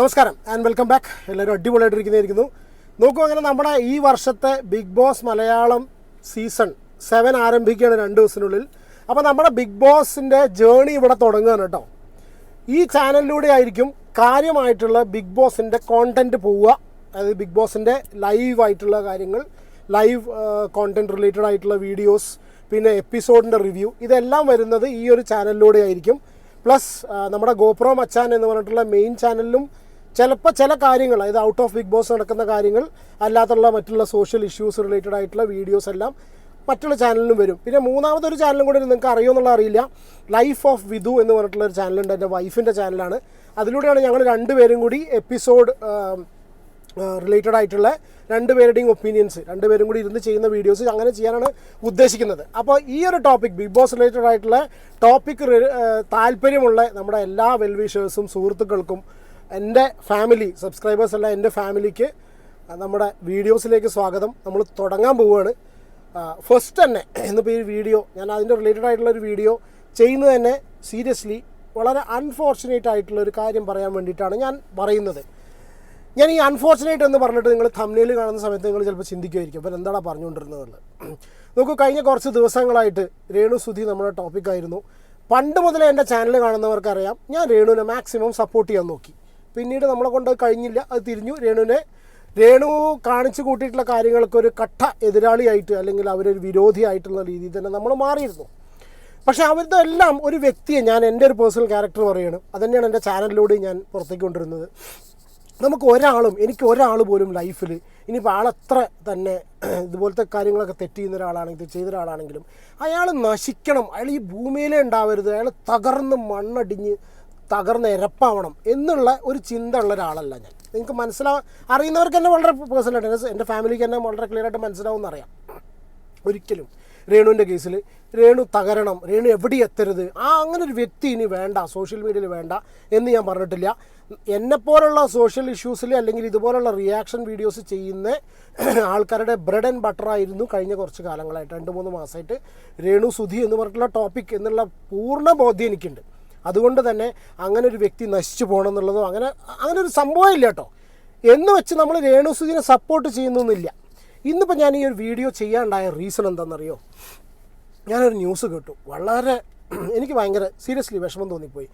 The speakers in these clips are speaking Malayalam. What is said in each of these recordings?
നമസ്കാരം ആൻഡ് വെൽക്കം ബാക്ക് എല്ലാവരും അടിപൊളിയായിട്ടിരിക്കുന്നതായിരിക്കുന്നു. നോക്കൂ അങ്ങനെ നമ്മുടെ ഈ വർഷത്തെ Bigg Boss Malayalam season seven ആരംഭിക്കുകയാണ് രണ്ട് ദിവസത്തിനുള്ളിൽ. അപ്പോൾ നമ്മുടെ ബിഗ് ബോസിന്റെ ജേണി ഇവിടെ തുടങ്ങുകയാണ് കേട്ടോ. ഈ ചാനലിലൂടെ ആയിരിക്കും കാര്യമായിട്ടുള്ള ബിഗ് ബോസിന്റെ കോണ്ടന്റ് പോവുക. അതായത് ബിഗ് ബോസിന്റെ ലൈവ് ആയിട്ടുള്ള കാര്യങ്ങൾ ലൈവ് കോണ്ടന്റ് റിലേറ്റഡ് ആയിട്ടുള്ള വീഡിയോസ് പിന്നെ എപ്പിസോഡിന്റെ റിവ്യൂ ഇതെല്ലാം വരുന്നത് ഈ ഒരു ചാനലിലൂടെ ആയിരിക്കും. പ്ലസ് നമ്മുടെ ഗോപ്രോ മച്ചാൻ എന്ന് പറഞ്ഞിട്ടുള്ള മെയിൻ ചാനലിലും ചിലപ്പോൾ ചില കാര്യങ്ങൾ അതായത് ഔട്ട് ഓഫ് ബിഗ് ബോസ് നടക്കുന്ന കാര്യങ്ങൾ അല്ലാത്തുള്ള മറ്റുള്ള സോഷ്യൽ ഇഷ്യൂസ് റിലേറ്റഡ് ആയിട്ടുള്ള വീഡിയോസ് എല്ലാം മറ്റുള്ള ചാനലിലും വരും. പിന്നെ മൂന്നാമതൊരു ചാനലും കൂടി നിങ്ങൾക്ക് അറിയുമെന്നുള്ള അറിയില്ല. ലൈഫ് ഓഫ് വിധു എന്ന് പറഞ്ഞിട്ടുള്ള ഒരു ചാനലുണ്ട് എന്റെ വൈഫിന്റെ ചാനലാണ് അതിലൂടെയാണ് ഞങ്ങൾ രണ്ടുപേരും കൂടി എപ്പിസോഡ് റിലേറ്റഡ് ആയിട്ടുള്ള രണ്ടുപേരുടെയും ഒപ്പീനിയൻസ് രണ്ടുപേരും കൂടി ഇരുന്ന് ചെയ്യുന്ന വീഡിയോസ് അങ്ങനെ ചെയ്യാനാണ് ഉദ്ദേശിക്കുന്നത്. അപ്പോൾ ഈ ഒരു ടോപ്പിക് ബിഗ് ബോസ് റിലേറ്റഡ് ആയിട്ടുള്ള ടോപ്പിക് താല്പര്യമുള്ള നമ്മുടെ എല്ലാ വെൽവിഷേഴ്സും സുഹൃത്തുക്കൾക്കും എന്റെ ഫാമിലി സബ്സ്ക്രൈബേഴ്സ് എല്ലാം എന്റെ ഫാമിലിക്ക് നമ്മുടെ വീഡിയോസിലേക്ക് സ്വാഗതം. നമ്മൾ തുടങ്ങാൻ പോവുകയാണ്. ഫസ്റ്റ് തന്നെ ഇന്നിപ്പോൾ ഈ വീഡിയോ ഞാൻ അതിന്റെ റിലേറ്റഡ് ആയിട്ടുള്ള ഒരു വീഡിയോ ചെയ്യുന്നത് തന്നെ സീരിയസ്ലി വളരെ അൺഫോർച്ചുനേറ്റ് ആയിട്ടുള്ള ഒരു കാര്യം പറയാൻ വേണ്ടിയിട്ടാണ് ഞാൻ പറയുന്നത്. ഞാൻ ഈ അൺഫോർച്ചുനേറ്റ് എന്ന് പറഞ്ഞിട്ട് നിങ്ങൾ തമ്മിൽ കാണുന്ന സമയത്ത് നിങ്ങൾ ചിലപ്പോൾ ചിന്തിക്കുമായിരിക്കും അപ്പോൾ എന്താണ് പറഞ്ഞുകൊണ്ടിരുന്നത് നോക്കൂ കഴിഞ്ഞ കുറച്ച് ദിവസങ്ങളായിട്ട് രേണു സുധി നമ്മുടെ ടോപ്പിക്കായിരുന്നു പണ്ട് മുതലേ എന്റെ ചാനൽ കാണുന്നവർക്കറിയാം ഞാൻ രേണുവിനെ മാക്സിമം സപ്പോർട്ട് ചെയ്യാൻ നോക്കി. പിന്നീട് നമ്മളെ കൊണ്ട് കഴിഞ്ഞില്ല അത് തിരിഞ്ഞു. രേണുവിനെ രേണു കാണിച്ചു കൂട്ടിയിട്ടുള്ള കാര്യങ്ങൾക്ക് ഒരു കട്ട എതിരാളിയായിട്ട് അല്ലെങ്കിൽ അവരൊരു വിരോധിയായിട്ടുള്ള രീതിയിൽ തന്നെ നമ്മൾ മാറിയിരുന്നു. പക്ഷേ അവരുടെ എല്ലാം ഒരു വ്യക്തിയെ ഞാൻ എന്റെ ഒരു പേഴ്സണൽ ക്യാരക്ടർ പറയുകയാണ് അതുതന്നെയാണ് എന്റെ ചാനലിലൂടെ ഞാൻ പുറത്തേക്ക് കൊണ്ടിരുന്നത് നമുക്ക് ഒരാളും എനിക്ക് ഒരാൾ പോലും ലൈഫിൽ ഇനിയിപ്പോൾ ആളെത്ര തന്നെ ഇതുപോലത്തെ കാര്യങ്ങളൊക്കെ തെറ്റ് ചെയ്യുന്ന ഒരാളാണെങ്കിൽ ചെയ്ത ഒരാളാണെങ്കിലും അയാൾ നശിക്കണം. അയാൾ ഈ ഭൂമിയിലേ ഉണ്ടാവരുത്. അയാൾ തകർന്ന് മണ്ണടിഞ്ഞ് തകർന്ന് ഇരപ്പാവണം എന്നുള്ള ഒരു ചിന്ത ഉള്ള ഒരാളല്ല ഞാൻ. നിങ്ങൾക്ക് മനസ്സിലാ അറിയുന്നവർക്ക് തന്നെ വളരെ പേഴ്സണലായിട്ട് എന്റെ ഫാമിലിക്ക് തന്നെ വളരെ ക്ലിയർ ആയിട്ട് മനസ്സിലാവും എന്നറിയാം. ഒരിക്കലും രേണുവിന്റെ കേസിൽ രേണു തകരണം രേണു എവിടെ എത്തരുത് ആ അങ്ങനെ ഒരു വ്യക്തി ഇനി വേണ്ട സോഷ്യൽ മീഡിയയിൽ വേണ്ട എന്ന് ഞാൻ പറഞ്ഞിട്ടില്ല. എന്നെപ്പോലുള്ള സോഷ്യൽ ഇഷ്യൂസിൽ അല്ലെങ്കിൽ ഇതുപോലുള്ള റിയാക്ഷൻ വീഡിയോസ് ചെയ്യുന്ന ആൾക്കാരുടെ ബ്രെഡ് ആൻഡ് ബട്ടർ ആയിരുന്നു കഴിഞ്ഞ കുറച്ച് കാലങ്ങളായിട്ട് രണ്ട് മൂന്ന് മാസമായിട്ട് രേണു സുധി എന്ന് പറഞ്ഞിട്ടുള്ള ടോപ്പിക് എന്നുള്ള പൂർണ ബോധ്യം എനിക്കുണ്ട്. അതുകൊണ്ട് തന്നെ അങ്ങനെ ഒരു വ്യക്തി നശിച്ചു പോകണം എന്നുള്ളതോ അങ്ങനെ അങ്ങനെ ഒരു സംഭവം ഇല്ല കേട്ടോ. എന്ന് വെച്ച് നമ്മൾ രേണു സുധിനെ സപ്പോർട്ട് ചെയ്യുന്നൊന്നുമില്ല. ഇന്നിപ്പോൾ ഞാൻ ഈ ഒരു വീഡിയോ ചെയ്യാണ്ടായ റീസൺ എന്താണെന്നറിയോ? ഞാനൊരു ന്യൂസ് കേട്ടു. വളരെ എനിക്ക് ഭയങ്കര സീരിയസ്ലി വിഷമം തോന്നിപ്പോയി.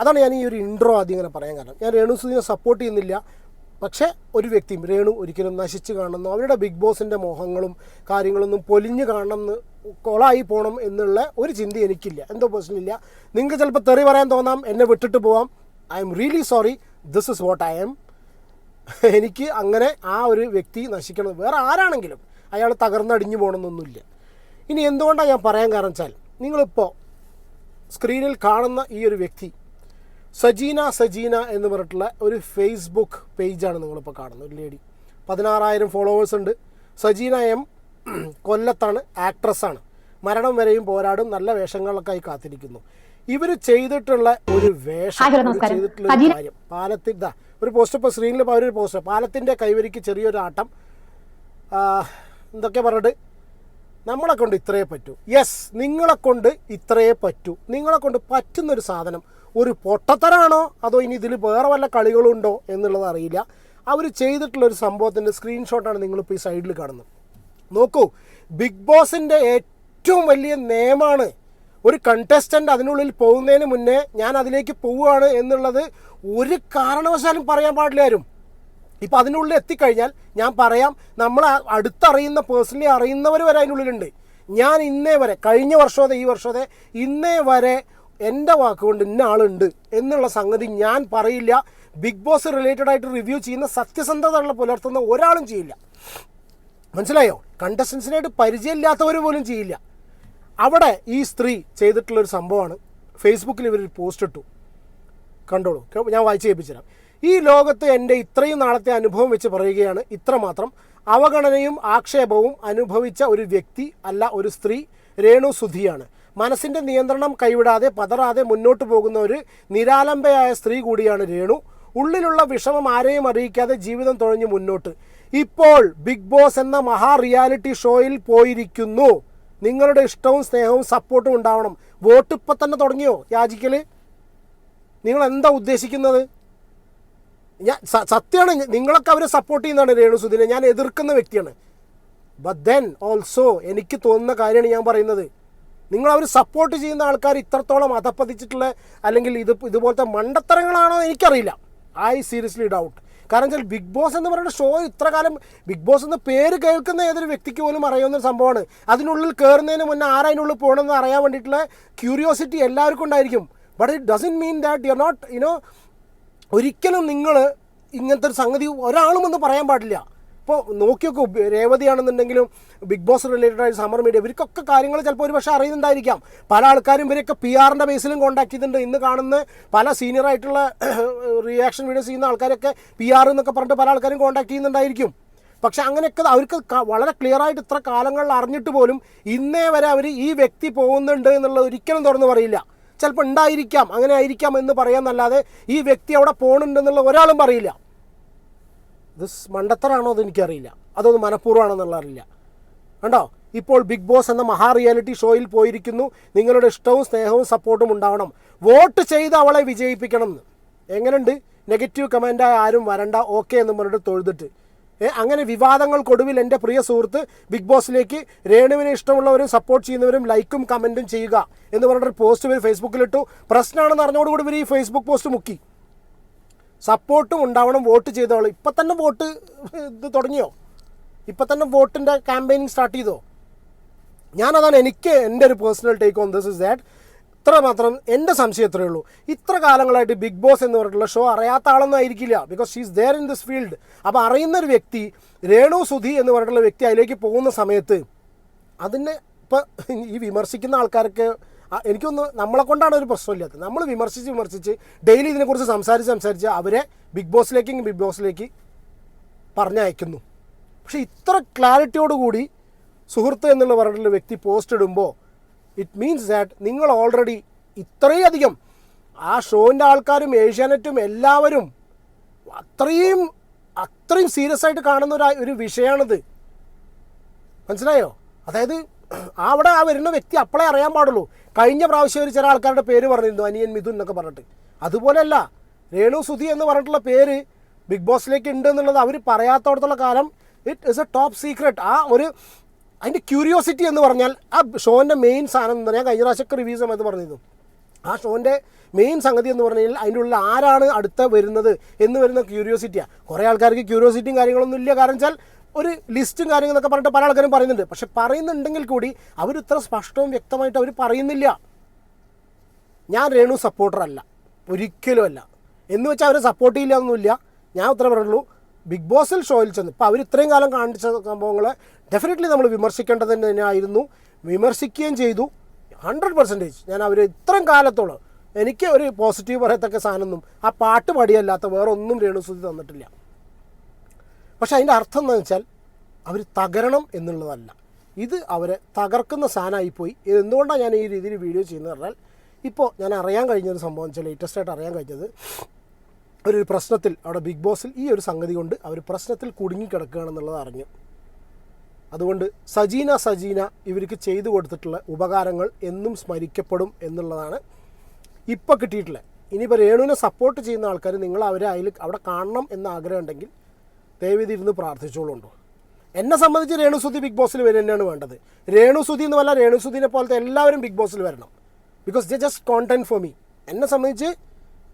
അതാണ് ഞാൻ ഈ ഒരു ഇൻട്രോ ആദ്യം ഇങ്ങനെ പറയാൻ കാരണം. ഞാൻ രേണു സുധിനെ സപ്പോർട്ട് ചെയ്യുന്നില്ല. പക്ഷേ ഒരു വ്യക്തിയും രേണു ഒരിക്കലും നശിച്ചു കാണുന്നു. അവരുടെ ബിഗ് ബോസിന്റെ മോഹങ്ങളും കാര്യങ്ങളൊന്നും പൊലിഞ്ഞു കാണണം കൊളായി പോകണം എന്നുള്ള ഒരു ചിന്ത എനിക്കില്ല. എന്തോ പ്രശ്നമില്ല. നിങ്ങൾക്ക് ചിലപ്പോൾ തെറി പറയാൻ തോന്നാം എന്നെ വിട്ടിട്ട് പോവാം. I'm really sorry this is what I'm എനിക്ക് അങ്ങനെ ആ ഒരു വ്യക്തി നശിക്കണം. വേറെ ആരാണെങ്കിലും അയാൾ തകർന്നടിഞ്ഞു പോകണമെന്നൊന്നുമില്ല. ഇനി എന്തുകൊണ്ടാണ് ഞാൻ പറയാൻ കാരണം വെച്ചാൽ നിങ്ങളിപ്പോൾ സ്ക്രീനിൽ കാണുന്ന ഈ ഒരു വ്യക്തി സജീന സജീന എന്ന് പറഞ്ഞിട്ടുള്ള ഒരു ഫേസ്ബുക്ക് പേജാണ് നിങ്ങളിപ്പോൾ കാണുന്നത് ഒരു ലേഡി പതിനാറായിരം ഫോളോവേഴ്സ് ഉണ്ട്. സജീന എം കൊല്ലത്താണ് ആക്ട്രസ്സാണ് മരണം വരെയും പോരാടും നല്ല വേഷങ്ങളൊക്കെ ആയി കാത്തിരിക്കുന്നു. ഇവർ ചെയ്തിട്ടുള്ള ഒരു വേഷം. ചെയ്തിട്ടുള്ള ഒരു കാര്യം. പാലത്തിൽ ഇതാ ഒരു പോസ്റ്റർ ഇപ്പോൾ സ്ക്രീനിൽ ഇപ്പോൾ ഒരു പോസ്റ്റർ പാലത്തിന്റെ കൈവരിക്ക് ചെറിയൊരു ആട്ടം. എന്തൊക്കെ പറഞ്ഞിട്ട് നമ്മളെ കൊണ്ട് ഇത്രയേ പറ്റൂ. യെസ് നിങ്ങളെ കൊണ്ട് ഇത്രയേ പറ്റൂ. നിങ്ങളെ കൊണ്ട് പറ്റുന്നൊരു സാധനം. ഒരു പൊട്ടത്തരാണോ? അതോ ഇനി ഇതിൽ വേറെ വല്ല കളികളുണ്ടോ എന്നുള്ളത് അറിയില്ല. അവർ ചെയ്തിട്ടുള്ള ഒരു സംഭവത്തിന്റെ സ്ക്രീൻഷോട്ടാണ് നിങ്ങളിപ്പോൾ ഈ സൈഡിൽ കാണുന്നത്. നോക്കൂ ബിഗ് ബോസിന്റെ ഏറ്റവും വലിയ നിയമമാണ് ഒരു കണ്ടസ്റ്റന്റ് അതിനുള്ളിൽ പോകുന്നതിന് മുന്നേ ഞാൻ അതിലേക്ക് പോവുകയാണ് എന്നുള്ളത് ഒരു കാരണവശാലും പറയാൻ പാടില്ല ആരും. ഇപ്പം അതിനുള്ളിൽ എത്തിക്കഴിഞ്ഞാൽ ഞാൻ പറയാം നമ്മൾ അടുത്തറിയുന്ന പേഴ്സണലി അറിയുന്നവർ വരെ അതിനുള്ളിലുണ്ട്. ഞാൻ ഇന്നേ വരെ കഴിഞ്ഞ വർഷത്തെ ഈ വർഷത്തെ ഇന്നേ വരെ എന്റെ വാക്കുകൊണ്ട് ഇന്ന ആളുണ്ട് എന്നുള്ള സംഗതി ഞാൻ പറയില്ല. ബിഗ് ബോസ് റിലേറ്റഡ് ആയിട്ട് റിവ്യൂ ചെയ്യുന്ന സത്യസന്ധത പുലർത്തുന്ന ഒരാളും ചെയ്യില്ല. മനസ്സിലായോ? കണ്ടസ്റ്റൻസിനായിട്ട് പരിചയമില്ലാത്തവർ പോലും ചെയ്യില്ല. അവിടെ ഈ സ്ത്രീ ചെയ്തിട്ടുള്ളൊരു സംഭവമാണ്. ഫേസ്ബുക്കിൽ ഇവർ പോസ്റ്റ് ഇട്ടു. കണ്ടോളൂ. ഞാൻ വായിച്ച് കേൾപ്പിച്ചുതരാം. ഈ ലോകത്ത് എന്റെ ഇത്രയും നാളത്തെ അനുഭവം വെച്ച് പറയുകയാണ് ഇത്രമാത്രം. അവഗണനയും ആക്ഷേപവും അനുഭവിച്ച ഒരു വ്യക്തി അല്ല ഒരു സ്ത്രീ രേണു സുധിയാണ്. മനസ്സിന്റെ നിയന്ത്രണം കൈവിടാതെ പതറാതെ മുന്നോട്ട് പോകുന്ന ഒരു നിരാലംബയായ സ്ത്രീ കൂടിയാണ് രേണു. ഉള്ളിലുള്ള വിഷമം ആരെയും അറിയിക്കാതെ ജീവിതം തുഴഞ്ഞു മുന്നോട്ട്. ഇപ്പോൾ ബിഗ് ബോസ് എന്ന മഹാ റിയാലിറ്റി ഷോയിൽ പോയിരിക്കുന്നു. നിങ്ങളുടെ ഇഷ്ടവും സ്നേഹവും സപ്പോർട്ടും ഉണ്ടാവണം. വോട്ട് ഇപ്പം തന്നെ തുടങ്ങിയോ യാചിക്കൽ? നിങ്ങൾ എന്താ ഉദ്ദേശിക്കുന്നത്? ഞാൻ സത്യമാണ് നിങ്ങളൊക്കെ അവരെ സപ്പോർട്ട് ചെയ്യുന്നതാണ് രേണു സുധീനെ ഞാൻ എതിർക്കുന്ന വ്യക്തിയാണ്. ബട്ട് ദെൻ ഓൾസോ എനിക്ക് തോന്നുന്ന കാര്യമാണ് ഞാൻ പറയുന്നത്. നിങ്ങൾ അവർ സപ്പോർട്ട് ചെയ്യുന്ന ആൾക്കാർ ഇത്രത്തോളം അധപ്പതിച്ചിട്ടുള്ള അല്ലെങ്കിൽ ഇത് ഇതുപോലത്തെ മണ്ടത്തരങ്ങളാണോ എനിക്കറിയില്ല. ഐ സീരിയസ്ലി ഡൗട്ട് കാരണം വെച്ചാൽ ബിഗ് ബോസ് എന്ന് പറയുന്ന ഷോ ഇത്ര കാലം ബിഗ് ബോസ് എന്ന പേര് കേൾക്കുന്ന ഏതൊരു വ്യക്തിക്ക് പോലും അറിയാവുന്ന ഒരു സംഭവമാണ്. അതിനുള്ളിൽ കയറുന്നതിന് മുന്നേ ആരതിനുള്ളിൽ പോകണമെന്ന് അറിയാൻ വേണ്ടിയിട്ടുള്ള ക്യൂരിയോസിറ്റി എല്ലാവർക്കും ഉണ്ടായിരിക്കും. But it doesn't mean that you not you know ഒരിക്കലും നിങ്ങൾ ഇങ്ങനത്തെ ഒരു സംഗതി ഒരാളും പറയാൻ പാടില്ല. ഇപ്പോൾ നോക്കിയൊക്കെ രേവതിയാണെന്നുണ്ടെങ്കിലും ബിഗ് ബോസ് റിലേറ്റഡ് ആയ സമർ മീഡിയ ഇവർക്കൊക്കെ കാര്യങ്ങൾ ചിലപ്പോൾ ഒരു പക്ഷേ അറിയുന്നുണ്ടായിരിക്കാം. പല ആൾക്കാരും ഇവരൊക്കെ പി ആറിന്റെ ബേസിലും കോൺടാക്ട് ചെയ്തിട്ടുണ്ട്. ഇന്ന് കാണുന്ന പല സീനിയർ ആയിട്ടുള്ള റിയാക്ഷൻ വീഡിയോസ് ചെയ്യുന്ന ആൾക്കാരൊക്കെ പി ആർ എന്നൊക്കെ പറഞ്ഞിട്ട് പല ആൾക്കാരും കോൺടാക്ട് ചെയ്യുന്നുണ്ടായിരിക്കും. പക്ഷെ അങ്ങനെയൊക്കെ അവർക്ക് വളരെ ക്ലിയർ ആയിട്ട് ഇത്ര കാലങ്ങളിൽ അറിഞ്ഞിട്ട് പോലും ഇന്നേ വരെ അവർ ഈ വ്യക്തി പോകുന്നുണ്ട് എന്നുള്ളത് ഒരിക്കലും തുറന്നു പറയില്ല. ചിലപ്പോൾ ഉണ്ടായിരിക്കാം അങ്ങനെ ആയിരിക്കാം എന്ന് പറയാമെന്നല്ലാതെ ഈ വ്യക്തി അവിടെ പോകുന്നുണ്ടെന്നുള്ള ഒരാളും പറയില്ല. ഇത് മണ്ടത്തരാണോ എന്ന് എനിക്കറിയില്ല. അതൊന്ന് മനഃപൂർവമാണെന്നുള്ള അറിയില്ല കണ്ടോ? ഇപ്പോൾ ബിഗ് ബോസ് എന്ന മഹാ റിയാലിറ്റി ഷോയിൽ പോയിരിക്കുന്നു. നിങ്ങളുടെ ഇഷ്ടവും സ്നേഹവും സപ്പോർട്ടും ഉണ്ടാവണം. വോട്ട് ചെയ്ത് അവളെ വിജയിപ്പിക്കണം എന്ന്. എങ്ങനെയുണ്ട് നെഗറ്റീവ് കമന്റായ ആരും വരണ്ട ഓക്കെ എന്ന് പറഞ്ഞിട്ട് തൊഴുതിട്ട്. അങ്ങനെ വിവാദങ്ങൾക്കൊടുവിൽ എന്റെ പ്രിയ സുഹൃത്ത് ബിഗ് ബോസിലേക്ക് രേണുവിനെ ഇഷ്ടമുള്ളവരും സപ്പോർട്ട് ചെയ്യുന്നവരും ലൈക്കും കമന്റും ചെയ്യുക എന്ന് പറഞ്ഞിട്ടൊരു പോസ്റ്റ് ഇവർ ഫേസ്ബുക്കിലിട്ടു പ്രശ്നമാണെന്ന് അറിഞ്ഞോടുകൂടി ഇവർ ഈ ഫേസ്ബുക്ക് പോസ്റ്റ് മുക്കി. സപ്പോർട്ടും ഉണ്ടാവണം വോട്ട് ചെയ്തോളൂ. ഇപ്പം തന്നെ വോട്ട് ഇത് തുടങ്ങിയോ? ഇപ്പം തന്നെ വോട്ടിന്റെ ക്യാമ്പയിനിങ് സ്റ്റാർട്ട് ചെയ്തോ? ഞാനതാണ് എനിക്ക് എന്റെ ഒരു personal take on this is that ഇത്ര മാത്രം എന്റെ സംശയം ഇത്രയേ ഉള്ളൂ. ഇത്ര കാലങ്ങളായിട്ട് ബിഗ് ബോസ് എന്ന് പറഞ്ഞിട്ടുള്ള ഷോ അറിയാത്ത ആളൊന്നും ആയിരിക്കില്ല because she she's there in this field അപ്പോൾ അറിയുന്ന ഒരു വ്യക്തി രേണു സുധി എന്ന് പറഞ്ഞിട്ടുള്ള വ്യക്തി അതിലേക്ക് പോകുന്ന സമയത്ത് അതിനെ ഇപ്പം ഈ വിമർശിക്കുന്ന ആൾക്കാർക്ക് എനിക്കൊന്ന് നമ്മളെ കൊണ്ടാണ് ഒരു പ്രശ്നമില്ലാത്തത് നമ്മൾ വിമർശിച്ച് വിമർശിച്ച് ഡെയിലി ഇതിനെക്കുറിച്ച് സംസാരിച്ച് സംസാരിച്ച് അവരെ ബിഗ് ബോസിലേക്കും ബിഗ് ബോസിലേക്ക് പറഞ്ഞയക്കുന്നു. പക്ഷേ ഇത്ര ക്ലാരിറ്റിയോടുകൂടി സുഹൃത്ത് എന്നുള്ള പറഞ്ഞിട്ടുള്ള വ്യക്തി പോസ്റ്റ് ഇടുമ്പോൾ ഇറ്റ് മീൻസ് ദാറ്റ് നിങ്ങൾ ഓൾറെഡി ഇത്രയധികം ആ ഷോന്റെ ആൾക്കാരും ഏഷ്യാനെറ്റും എല്ലാവരും അത്രയും അത്രയും സീരിയസ് ആയിട്ട് കാണുന്ന ഒരു ഒരു വിഷയമാണിത് മനസ്സിലായോ? അതായത് അവിടെ ആ വരുന്ന വ്യക്തി അപ്പോഴേ അറിയാൻ പാടുള്ളൂ. കഴിഞ്ഞ പ്രാവശ്യം ഒരു ചില ആൾക്കാരുടെ പേര് പറഞ്ഞിരുന്നു അനിയൻ മിഥുൻ എന്നൊക്കെ പറഞ്ഞിട്ട്. അതുപോലെയല്ല രേണു സുധി എന്ന് പറഞ്ഞിട്ടുള്ള പേര് ബിഗ് ബോസിലേക്ക് ഉണ്ട് എന്നുള്ളത് അവർ പറയാത്തോടത്തുള്ള കാലം it is a top secret ആ ഒരു അതിന്റെ ക്യൂരിയോസിറ്റി എന്ന് പറഞ്ഞാൽ ആ ഷോന്റെ മെയിൻ സാധനം എന്ന് പറഞ്ഞാൽ കഴിഞ്ഞ പ്രാവശ്യമൊക്കെ റിവ്യൂ സമയത്ത് പറഞ്ഞിരുന്നു. ആ ഷോന്റെ മെയിൻ സംഗതി എന്ന് പറഞ്ഞു കഴിഞ്ഞാൽ അതിന്റെ ഉള്ളിൽ ആരാണ് അടുത്ത വരുന്നത് എന്ന് വരുന്ന ക്യൂരിയോസിറ്റിയാണ് കുറേ ആൾക്കാർക്ക് ക്യൂരിയോസിറ്റിയും കാര്യങ്ങളൊന്നും ഇല്ല. കാരണം വെച്ചാൽ ഒരു ലിസ്റ്റും കാര്യങ്ങളൊക്കെ പറഞ്ഞിട്ട് പല ആൾക്കാരും പറയുന്നുണ്ട്. പക്ഷെ പറയുന്നുണ്ടെങ്കിൽ കൂടി അവർ ഇത്ര സ്പഷ്ടവും വ്യക്തമായിട്ട് അവർ പറയുന്നില്ല. ഞാൻ രേണു സപ്പോർട്ടർ അല്ല. ഒരിക്കലും അല്ല. എന്ന് വെച്ചാൽ അവരെ സപ്പോർട്ട് ചെയ്യില്ല എന്നൊന്നുമില്ല ഞാൻ ഉത്തരം പറയുള്ളൂ ബിഗ് ബോസിൽ ഷോയിൽ ചെന്ന് ഇപ്പോൾ അവർ ഇത്രയും കാലം കാണിച്ച സംഭവങ്ങളെ ഡെഫിനറ്റ്ലി നമ്മൾ വിമർശിക്കേണ്ടത് തന്നെയായിരുന്നു. വിമർശിക്കുകയും ചെയ്തു. ഹൺഡ്രഡ് പെർസെന്റേജ് ഞാൻ അവർ ഇത്രയും കാലത്തോളം എനിക്ക് ഒരു പോസിറ്റീവ് പറയത്തക്ക സാധനമൊന്നും ആ പാട്ട് പാടിയല്ലാത്ത വേറെ ഒന്നും രേണുസുതി തന്നിട്ടില്ല. പക്ഷെ അതിന്റെ അർത്ഥം എന്താണെന്ന് വെച്ചാൽ അവർ തകരണം എന്നുള്ളതല്ല. ഇത് അവരെ തകർക്കുന്ന സാധനമായിപ്പോയി ഇത് എന്തുകൊണ്ടാണ് ഞാൻ ഈ രീതിയിൽ വീഡിയോ ചെയ്യുന്നത് പറഞ്ഞാൽ ഇപ്പോൾ ഞാൻ അറിയാൻ കഴിഞ്ഞൊരു സംഭവം വെച്ചാൽ ലേറ്റസ്റ്റ് ആയിട്ട് അറിയാൻ കഴിഞ്ഞത് ഒരു പ്രശ്നത്തിൽ അവിടെ ബിഗ് ബോസിൽ ഈ ഒരു സംഗതി കൊണ്ട് അവർ പ്രശ്നത്തിൽ കുടുങ്ങിക്കിടക്കുകയാണെന്നുള്ളത് അറിഞ്ഞു. അതുകൊണ്ട് സജീന സജീന ഇവർക്ക് ചെയ്തു കൊടുത്തിട്ടുള്ള ഉപകാരങ്ങൾ എന്നും സ്മരിക്കപ്പെടും എന്നുള്ളതാണ് ഇപ്പോൾ കിട്ടിയിട്ടുള്ളത്. ഇനിയിപ്പോൾ രേണുവിനെ സപ്പോർട്ട് ചെയ്യുന്ന ആൾക്കാർ നിങ്ങൾ അവരെ അതിൽ അവിടെ കാണണം എന്ന് ആഗ്രഹം ഉണ്ടെങ്കിൽ ദയവീതി ഇരുന്ന് പ്രാർത്ഥിച്ചോളുണ്ടോ? എന്നെ സംബന്ധിച്ച് രേണുസുതി ബിഗ് ബോസിൽ വരും തന്നെയാണ് വേണ്ടത്. രേണുസുതി എന്ന് പറഞ്ഞാൽ രേണുസുതിനെ പോലത്തെ എല്ലാവരും ബിഗ് ബോസിൽ വരണം. Because the just content for me എന്നെ സംബന്ധിച്ച്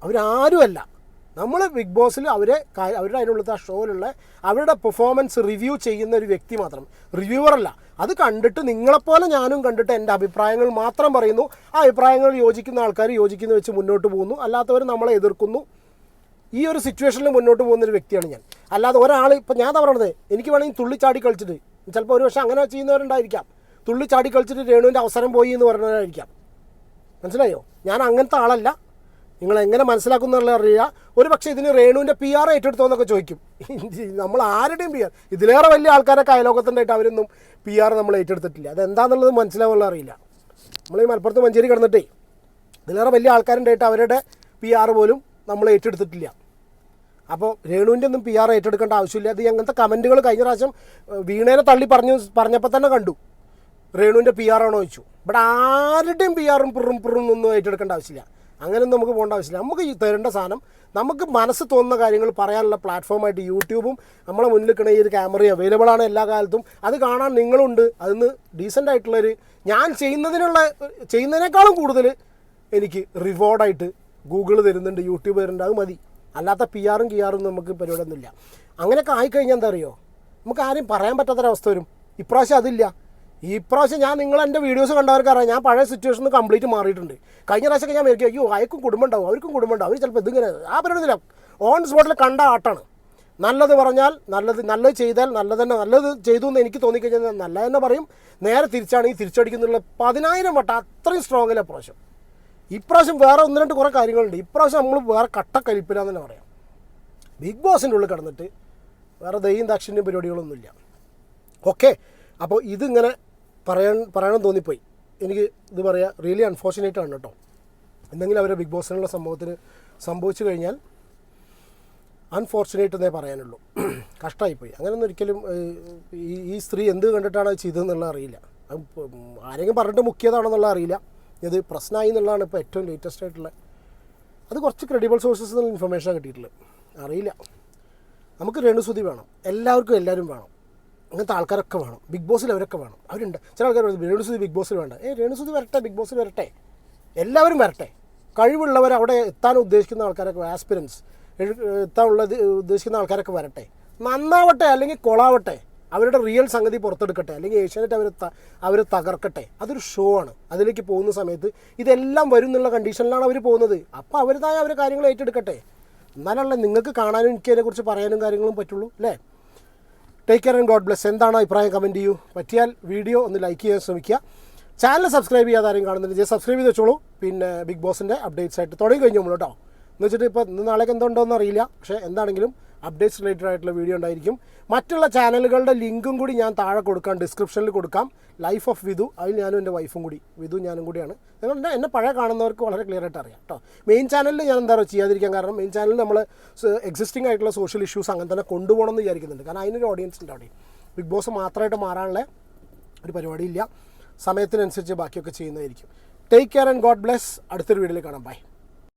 അവരാരുമല്ല. നമ്മൾ ബിഗ് ബോസിൽ അവരെ അവരുടെ അതിനുള്ള ആ ഷോയിലുള്ള അവരുടെ പെർഫോമൻസ് റിവ്യൂ ചെയ്യുന്ന ഒരു വ്യക്തി മാത്രം. റിവ്യൂവർ അല്ല. അത് കണ്ടിട്ട് നിങ്ങളെപ്പോലെ ഞാനും കണ്ടിട്ട് എന്റെ അഭിപ്രായങ്ങൾ മാത്രം പറയുന്നു. ആ അഭിപ്രായങ്ങൾ യോജിക്കുന്ന ആൾക്കാർ യോജിക്കുന്ന വെച്ച് മുന്നോട്ട് പോകുന്നു. അല്ലാത്തവർ നമ്മളെ എതിർക്കുന്നു. ഈ ഒരു സിറ്റുവേഷനിൽ മുന്നോട്ട് പോകുന്ന ഒരു വ്യക്തിയാണ് ഞാൻ. അല്ലാതെ ഒരാൾ ഇപ്പം ഞാൻ പറയണത് എനിക്ക് വേണമെങ്കിൽ തുള്ളി ചാടി കളിച്ചിട്ട് ചിലപ്പോൾ ഒരു പക്ഷേ അങ്ങനെ ചെയ്യുന്നവരുണ്ടായിരിക്കാം. തുള്ളി ചാടി കളിച്ചിട്ട് രേണുവിന്റെ അവസരം പോയി എന്ന് പറഞ്ഞവരായിരിക്കാം മനസ്സിലായോ? ഞാൻ അങ്ങനത്തെ ആളല്ല. നിങ്ങൾ എങ്ങനെ മനസ്സിലാക്കുന്നുള്ള അറിയുക. ഒരു പക്ഷേ ഇതിന് രേണുവിന്റെ പി ആർ ഏറ്റെടുത്തോന്നൊക്കെ ചോദിക്കും. നമ്മൾ ആരുടെയും പി ആർ ഇതിലേറെ വലിയ ആൾക്കാരൊക്കെ അയലോകത്തുണ്ടായിട്ട് അവരൊന്നും പി ആർ നമ്മൾ ഏറ്റെടുത്തിട്ടില്ല. അതെന്താണെന്നുള്ളത് മനസ്സിലാവുള്ള അറിയില്ല. നമ്മൾ ഈ മലപ്പുറത്ത് മഞ്ചേരി കിടന്നിട്ടേ ഇതിലേറെ വലിയ ആൾക്കാരുണ്ടായിട്ട് അവരുടെ പി ആർ പോലും നമ്മൾ ഏറ്റെടുത്തിട്ടില്ല. അപ്പോൾ രേണുവിന്റെ ഒന്നും പി ആർ ഏറ്റെടുക്കേണ്ട ആവശ്യമില്ല. അത് അങ്ങനത്തെ കമന്റുകൾ കഴിഞ്ഞ പ്രാവശ്യം വീണേനെ തള്ളി പറഞ്ഞു പറഞ്ഞപ്പോൾ തന്നെ കണ്ടു. രേണുവിന്റെ പി ആർ ആണോ ചോദിച്ചു. ഇവിടെ ആരുടെയും പി ആറും പുറും പുറും ഒന്നും ഏറ്റെടുക്കേണ്ട ആവശ്യമില്ല. അങ്ങനെയൊന്നും നമുക്ക് പോകേണ്ട ആവശ്യമില്ല. നമുക്ക് ഈ തരേണ്ട സാധനം നമുക്ക് മനസ്സ് തോന്നുന്ന കാര്യങ്ങൾ പറയാനുള്ള പ്ലാറ്റ്ഫോമായിട്ട് യൂട്യൂബും നമ്മളെ മുന്നിൽ നിൽക്കുന്ന ഈ ഒരു ക്യാമറയും അവൈലബിൾ ആണ് എല്ലാ കാലത്തും. അത് കാണാൻ നിങ്ങളുണ്ട്. അതിന് ഡീസന്റ് ആയിട്ടുള്ളൊരു ഞാൻ ചെയ്യുന്നതിനുള്ള ചെയ്യുന്നതിനേക്കാളും കൂടുതൽ എനിക്ക് റിവാർഡായിട്ട് ഗൂഗിൾ തരുന്നുണ്ട് യൂട്യൂബ് തരുന്നുണ്ട്. അത് മതി. അല്ലാത്ത പി ആറും കി ആറും നമുക്ക് പരിപാടിയൊന്നുമില്ല. അങ്ങനെയൊക്കെ ആയിക്കഴിഞ്ഞാൽ എന്താ അറിയോ? നമുക്ക് ആരെയും പറയാൻ പറ്റാത്തൊരവസ്ഥ വരും. ഇപ്രാവശ്യം അതില്ല. ഇപ്രാവശ്യം ഞാൻ നിങ്ങൾ എന്റെ വീഡിയോസ് കണ്ടവർക്ക് അറിയാം. ഞാൻ പഴയ സിറ്റുവേഷനിൽ കംപ്ലീറ്റ് മാറിയിട്ടുണ്ട്. കഴിഞ്ഞ പ്രാവശ്യമൊക്കെ ഞാൻ വിചാരിക്കും അയ്യോ അയക്കും കുടുംബം ഉണ്ടാവും അവർക്കും കുടുംബം ഉണ്ടാവും. അവർ ചിലപ്പോൾ ഇതിങ്ങനെ ആ പരിപാടിയില്ല ഓൺ സ്പോട്ടിൽ കണ്ട ആട്ടാണ്. നല്ലത് പറഞ്ഞാൽ നല്ലത് നല്ലത് ചെയ്താൽ നല്ലത് തന്നെ നല്ലത് ചെയ്തു എന്ന് എനിക്ക് തോന്നിക്കഴിഞ്ഞാൽ നല്ലത് തന്നെ പറയും. നേരെ തിരിച്ചാണെങ്കിൽ തിരിച്ചടിക്കുന്നുള്ള പതിനായിരം വട്ടം അത്രയും സ്ട്രോങ്ങിലെ പ്രാവശ്യം ഇപ്രാവശ്യം വേറെ ഒന്ന് രണ്ട് കുറേ കാര്യങ്ങളുണ്ട്. ഇപ്രാവശ്യം നമ്മൾ വേറെ കട്ടക്കലിപ്പിലാന്ന് തന്നെ പറയാം. ബിഗ് ബോസിന്റെ ഉള്ളിൽ കിടന്നിട്ട് വേറെ ദയ്യം ദക്ഷിണയും പരിപാടികളൊന്നുമില്ല. ഓക്കെ അപ്പോൾ ഇതിങ്ങനെ പറയാൻ പറയണം തോന്നിപ്പോയി. എനിക്ക് ഇത് പറയാം റിയലി അൺഫോർച്ചുനേറ്റ് ആണ് കേട്ടോ. എന്തെങ്കിലും അവരെ ബിഗ് ബോസിനുള്ള സംഭവത്തിന് സംഭവിച്ചു കഴിഞ്ഞാൽ അൺഫോർച്ചുനേറ്റ് എന്നേ പറയാനുള്ളൂ. കഷ്ടമായിപ്പോയി അങ്ങനെയൊന്നും ഒരിക്കലും ഈ സ്ത്രീ എന്ത് കണ്ടിട്ടാണ് ചെയ്തതെന്നുള്ളത് അറിയില്ല. ആരെങ്കിലും പറഞ്ഞിട്ട് മുക്കിയതാണെന്നുള്ള അറിയില്ല. ഇത് പ്രശ്നമായി എന്നുള്ളതാണ് ഇപ്പോൾ ഏറ്റവും ലേറ്റസ്റ്റ് ആയിട്ടുള്ള. അത് കുറച്ച് ക്രെഡിബിൾ സോഴ്സസ് എന്നുള്ള ഇൻഫർമേഷൻ കിട്ടിയിട്ടുള്ളത്. അറിയില്ല. നമുക്ക് രേണുസുതി വേണം. എല്ലാവർക്കും എല്ലാവരും വേണം. അങ്ങനത്തെ ആൾക്കാരൊക്കെ വേണം. ബിഗ് ബോസിൽ അവരൊക്കെ വേണം. അവരുണ്ട്. ചില ആൾക്കാർ രേണുസുതി ബിഗ് ബോസിൽ വേണ്ട. ഏ രേണുസുതി വരട്ടെ ബിഗ് ബോസിൽ വരട്ടെ. എല്ലാവരും വരട്ടെ. കഴിവുള്ളവർ അവിടെ എത്താൻ ഉദ്ദേശിക്കുന്ന ആൾക്കാരൊക്കെ ആസ്പിരൻസ് എത്താനുള്ളത് ഉദ്ദേശിക്കുന്ന ആൾക്കാരൊക്കെ വരട്ടെ. നന്നാവട്ടെ അല്ലെങ്കിൽ കൊളാവട്ടെ. അവരുടെ റിയൽ സംഗതി പുറത്തെടുക്കട്ടെ അല്ലെങ്കിൽ ഏഷ്യാനെറ്റ് അവർ അവർ തകർക്കട്ടെ. അതൊരു ഷോ ആണ്. അതിലേക്ക് പോകുന്ന സമയത്ത് ഇതെല്ലാം വരും എന്നുള്ള കണ്ടീഷനിലാണ് അവർ പോകുന്നത്. അപ്പോൾ അവരുതായ അവർ കാര്യങ്ങൾ ഏറ്റെടുക്കട്ടെ. എന്നാലല്ലേ നിങ്ങൾക്ക് കാണാനും എനിക്ക് അതിനെക്കുറിച്ച് പറയാനും കാര്യങ്ങളും പറ്റുള്ളൂ അല്ലേ? Take care and God bless എന്താണ് അഭിപ്രായം? കമന്റ് ചെയ്യൂ. പറ്റിയാൽ വീഡിയോ ഒന്ന് ലൈക്ക് ചെയ്യാൻ ശ്രമിക്കുക. ചാനൽ സബ്സ്ക്രൈബ് ചെയ്യാതെ ആരും കാണുന്നില്ല. സബ്സ്ക്രൈബ് ചെയ്ത് വെച്ചോളൂ. പിന്നെ ബിഗ് ബോസിന്റെ അപ്ഡേറ്റ്സ് ആയിട്ട് തുടങ്ങി കഴിഞ്ഞു നമ്മൾ കേട്ടോ. എന്ന് വെച്ചിട്ട് ഇപ്പോൾ നാളേക്ക് എന്തുണ്ടോ എന്ന് അറിയില്ല. പക്ഷേ എന്താണെങ്കിലും അപ്ഡേറ്റ്സ് റിലേറ്റഡ് ആയിട്ടുള്ള വീഡിയോ ഉണ്ടായിരിക്കും. മറ്റുള്ള ചാനലുകളുടെ ലിങ്കും കൂടി ഞാൻ താഴെ കൊടുക്കാം ഡിസ്ക്രിപ്ഷനിൽ കൊടുക്കാം. ലൈഫ് ഓഫ് വിധു അതിൽ ഞാനും എന്റെ വൈഫും കൂടി വിധു ഞാനും കൂടിയാണ്. നിങ്ങളുടെ എന്നെ പഴയ കാണുന്നവർക്ക് വളരെ ക്ലിയർ ആയിട്ട് അറിയാം കേട്ടോ മെയിൻ ചാനലിൽ ഞാൻ എന്താ പറയുക ചെയ്യാതിരിക്കാൻ കാരണം മെയിൻ ചാനലിൽ നമ്മൾ എക്സിസ്റ്റിംഗ് ആയിട്ടുള്ള സോഷ്യൽ ഇഷ്യൂസ് അങ്ങനെ തന്നെ കൊണ്ടുപോകണം എന്ന് വിചാരിക്കുന്നുണ്ട്. കാരണം അതിനൊരു ഓഡിയൻസ് ഉണ്ട് അവിടെ. ബിഗ് ബോസ് മാത്രമായിട്ട് മാറാനുള്ള ഒരു പരിപാടിയില്ല. സമയത്തിനനുസരിച്ച് ബാക്കിയൊക്കെ ചെയ്യുന്നതായിരിക്കും. Take care and God bless അടുത്തൊരു വീഡിയോയിൽ കാണാം. ബൈ